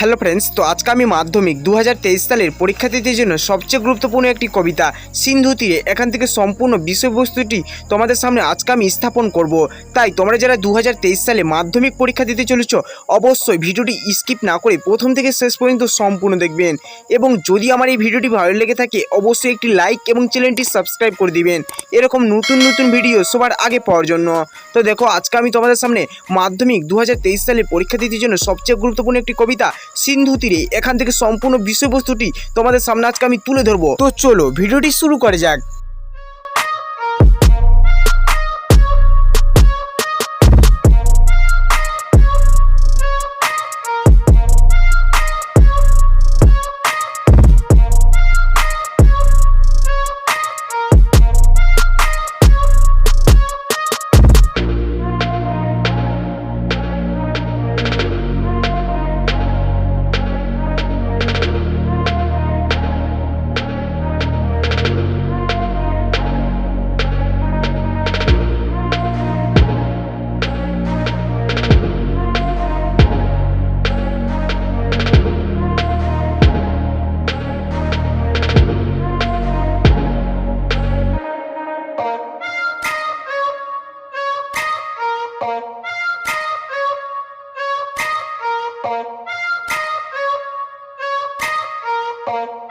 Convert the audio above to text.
Hello friends, তো আজকে আমি মাধ্যমিক দু হাজার তেইশ সালের পরীক্ষার্থীদের জন্য সবচেয়ে গুরুত্বপূর্ণ একটি কবিতা, সিন্ধু তীরে। এখান থেকে সম্পূর্ণ বিষয়বস্তুটি তোমাদের সামনে আজকে আমি স্থাপন করব। তাই তোমরা যারা দু হাজার তেইশ সালে মাধ্যমিক পরীক্ষা দিতে চলেছ, অবশ্যই ভিডিওটি স্কিপ না করে প্রথম থেকে শেষ পর্যন্ত সম্পূর্ণ দেখবেন। এবং যদি আমার এই ভিডিওটি ভালো লেগে থাকে, অবশ্যই একটি লাইক এবং চ্যানেলটি সাবস্ক্রাইব করে দিবেন। এরকম নতুন নতুন ভিডিও সবার আগে পাওয়ার জন্য। তো দেখো, আজকে আমি তোমাদের সামনে মাধ্যমিক দু সালে পরীক্ষার্থীদের জন্য সবচেয়ে গুরুত্বপূর্ণ একটি কবিতা সিন্ধু তীরে। এখান থেকে সম্পূর্ণ বিষয়বস্তুটি তোমাদের সামনে আজকে আমি তুলে ধরবো। তো চলো, ভিডিওটি শুরু করে যাক। Michael.